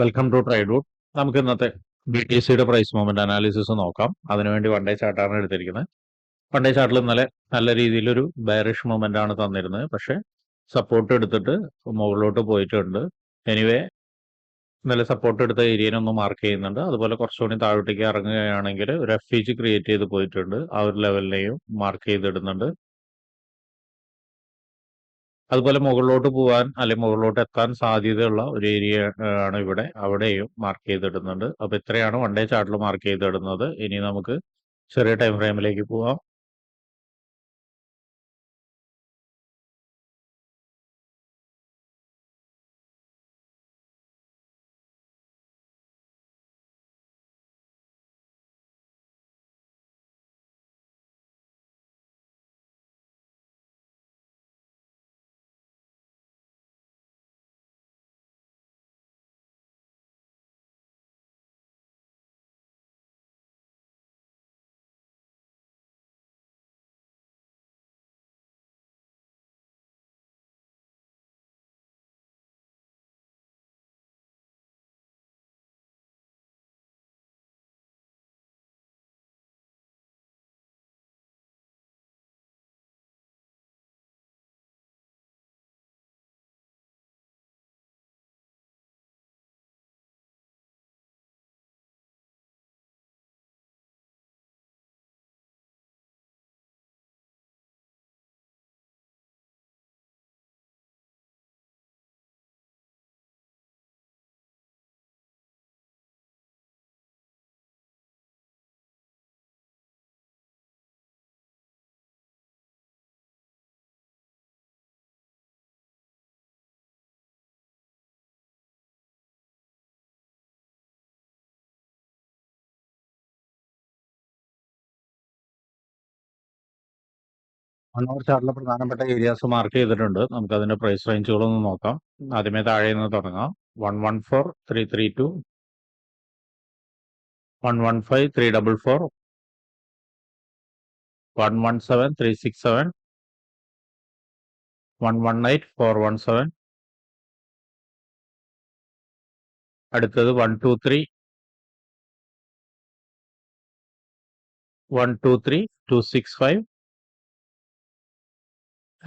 Welcome to ട്രൈഡൂട്ട് നമുക്ക് ഇന്നത്തെ ബി ടി സിയുടെ പ്രൈസ് മൂവ്മെന്റ് അനാലിസിസ് നോക്കാം. അതിനുവേണ്ടി വൺ ഡേ ചാർട്ടാണ് എടുത്തിരിക്കുന്നത്. വൺ ഡേ ചാർട്ടിൽ ഇന്നലെ നല്ല രീതിയിലൊരു ബയറിഷ് മൂവ്മെന്റ് ആണ് തന്നിരുന്നത്. പക്ഷെ സപ്പോർട്ട് എടുത്തിട്ട് മുകളിലോട്ട് പോയിട്ടുണ്ട്. എനിവേ ഇന്നലെ സപ്പോർട്ട് എടുത്ത ഏരിയനെ ഒന്ന് മാർക്ക് ചെയ്യുന്നുണ്ട്. അതുപോലെ കുറച്ചുകൂടി താഴോട്ടേക്ക് ഇറങ്ങുകയാണെങ്കിൽ ഒരു എഫ് ക്രിയേറ്റ് ചെയ്ത് പോയിട്ടുണ്ട്. ആ ഒരു ലെവലിനെയും മാർക്ക് ചെയ്തിടുന്നുണ്ട്. അതുപോലെ മുകളിലോട്ട് പോകാൻ അല്ലെങ്കിൽ മുകളിലോട്ട് എത്താൻ സാധ്യതയുള്ള ഒരു ഏരിയ ആണ് ഇവിടെ. അവിടെയും മാർക്ക് ചെയ്തിടുന്നുണ്ട്. അപ്പൊ ഇത്രയാണ് വൺ ഡേ ചാർട്ടിൽ മാർക്ക് ചെയ്തിടുന്നത്. ഇനി നമുക്ക് ചെറിയ ടൈം ഫ്രെയിമിലേക്ക് പോവാം. അവർ ചാർട്ടിലെ പ്രധാനപ്പെട്ട ഏരിയാസ് മാർക്ക് ചെയ്തിട്ടുണ്ട്. നമുക്ക് അതിന്റെ പ്രൈസ് റേഞ്ചുകളൊന്ന് നോക്കാം. ആദ്യമേ താഴെ നിന്ന് തുടങ്ങാം. One one four three three two one one five three double four one one seven three six seven one one eight four one seven അടുത്തത് one two three one two three two six five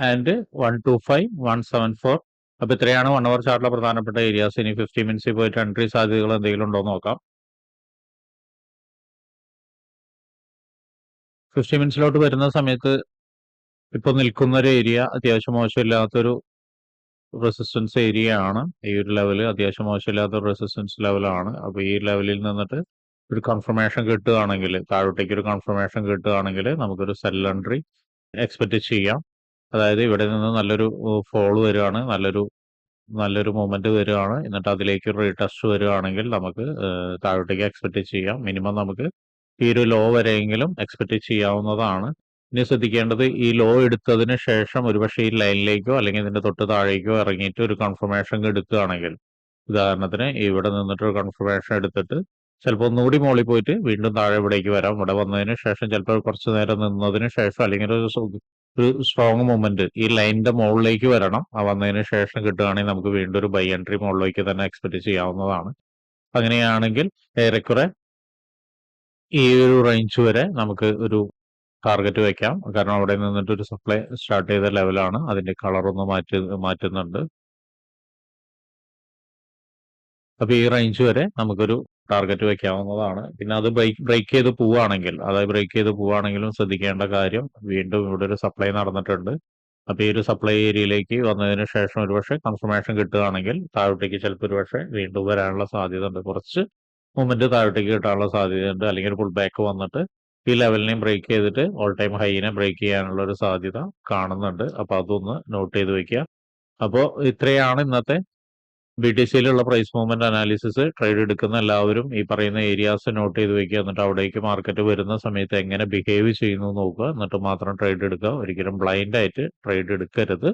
and one two five one seven four അപ്പൊ ഇത്രയാണ് one hour ചാർട്ടിലെ പ്രധാനപ്പെട്ട areas ഇനി fifty മിനിറ്റ്സിൽ പോയിട്ട് entry സാധ്യതകൾ എന്തെങ്കിലും ഉണ്ടോ നോക്കാം. ഫിഫ്റ്റി മിനിറ്റ്സിലോട്ട് വരുന്ന സമയത്ത് ഇപ്പൊ നിൽക്കുന്ന ഒരു ഏരിയ അത്യാവശ്യം മോശമില്ലാത്തൊരു റെസിസ്റ്റൻസ് ഏരിയ ആണ്. ഈ ഒരു ലെവൽ അത്യാവശ്യം മോശമില്ലാത്ത റെസിസ്റ്റൻസ് ലെവലാണ് അപ്പൊ ഈ ലെവലിൽ നിന്നിട്ട് ഒരു കൺഫർമേഷൻ കിട്ടുകയാണെങ്കിൽ താഴോട്ടേക്ക് ഒരു കൺഫർമേഷൻ കിട്ടുകയാണെങ്കിൽ നമുക്കൊരു സെൽ എൻട്രി എക്സ്പെക്ട് ചെയ്യാം. അതായത് ഇവിടെ നിന്ന് നല്ലൊരു ഫോൾ വരികയാണ് നല്ലൊരു നല്ലൊരു മൂവ്മെന്റ് വരികയാണ് എന്നിട്ട് അതിലേക്ക് ഒരു റീടെസ്റ്റ് വരികയാണെങ്കിൽ നമുക്ക് താഴോട്ടേക്ക് എക്സ്പെക്ട് ചെയ്യാം. മിനിമം നമുക്ക് ഈ ഒരു ലോ വരെയെങ്കിലും എക്സ്പെക്ട് ചെയ്യാവുന്നതാണ്. ഇനി ശ്രദ്ധിക്കേണ്ടത് ഈ ലോ എടുത്തതിന് ശേഷം ഒരുപക്ഷെ ഈ ലൈനിലേക്കോ അല്ലെങ്കിൽ ഇതിന്റെ തൊട്ട് താഴേക്കോ ഇറങ്ങിയിട്ട് ഒരു കൺഫർമേഷൻ എടുക്കുകയാണെങ്കിൽ ഉദാഹരണത്തിന് ഇവിടെ നിന്നിട്ട് ഒരു കൺഫർമേഷൻ എടുത്തിട്ട് ചിലപ്പോൾ ഒന്നുകൂടി മുകളിൽ പോയിട്ട് വീണ്ടും താഴെ ഇവിടേക്ക് വരാം. ഇവിടെ വന്നതിന് ശേഷം ചിലപ്പോൾ കുറച്ച് നേരം നിന്നതിന് ശേഷം അല്ലെങ്കിൽ ഒരു ഒരു സ്ട്രോങ് മൂവ്മെന്റ് ഈ ലൈനിന്റെ മുകളിലേക്ക് വരണം. ആ വന്നതിന് ശേഷം കിട്ടുകയാണെങ്കിൽ നമുക്ക് വീണ്ടും ഒരു ബൈ എൻട്രി മുകളിലേക്ക് തന്നെ എക്സ്പെക്ട് ചെയ്യാവുന്നതാണ്. അങ്ങനെയാണെങ്കിൽ ഏറെക്കുറെ ഈ ഒരു റേഞ്ച് വരെ നമുക്ക് ഒരു ടാർഗറ്റ് വെക്കാം. കാരണം അവിടെ നിന്നിട്ട് ഒരു സപ്ലൈ സ്റ്റാർട്ട് ചെയ്ത ലെവലാണ് അതിന്റെ കളർ ഒന്ന് മാറ്റി മാറ്റുന്നുണ്ട്. അപ്പൊ ഈ റേഞ്ച് വരെ നമുക്കൊരു ടാർഗറ്റ് വെക്കാവുന്നതാണ്. പിന്നെ അത് ബ്രേക്ക് ബ്രേക്ക് ചെയ്ത് പോവുകയാണെങ്കിൽ അതായത് ബ്രേക്ക് ചെയ്ത് പോവുകയാണെങ്കിലും ശ്രദ്ധിക്കേണ്ട കാര്യം വീണ്ടും ഇവിടെ ഒരു സപ്ലൈ നടന്നിട്ടുണ്ട്. അപ്പൊ ഈ ഒരു സപ്ലൈ ഏരിയയിലേക്ക് വന്നതിന് ശേഷം ഒരുപക്ഷെ കൺഫർമേഷൻ കിട്ടുകയാണെങ്കിൽ താഴോട്ടേക്ക് ചിലപ്പോൾ ഒരുപക്ഷെ വീണ്ടും വരാനുള്ള സാധ്യത ഉണ്ട് കുറച്ച് മൂമെന്റ് താഴോട്ടേക്ക് കിട്ടാനുള്ള സാധ്യതയുണ്ട്. അല്ലെങ്കിൽ ഫുൾ ബാക്ക് വന്നിട്ട് ഈ ലെവലിനെയും ബ്രേക്ക് ചെയ്തിട്ട് ഓൾ ടൈം ഹൈനെ ബ്രേക്ക് ചെയ്യാനുള്ള ഒരു സാധ്യത കാണുന്നുണ്ട്. അപ്പൊ അതൊന്ന് നോട്ട് ചെയ്ത് വെക്കുക. അപ്പോൾ ഇത്രയാണ് ഇന്നത്തെ ബി ടി സിയിലുള്ള പ്രൈസ് മൂവ്മെന്റ് അനാലിസിസ് ട്രേഡ് എടുക്കുന്ന എല്ലാവരും ഈ പറയുന്ന ഏരിയാസ് നോട്ട് ചെയ്ത് വെക്കുക. എന്നിട്ട് അവിടേക്ക് മാർക്കറ്റ് വരുന്ന സമയത്ത് എങ്ങനെ ബിഹേവ് ചെയ്യുന്നു നോക്കുക. എന്നിട്ട് മാത്രം ട്രേഡ് എടുക്കുക. ഒരിക്കലും ബ്ലൈൻഡ് ആയിട്ട് ട്രേഡ് എടുക്കരുത്.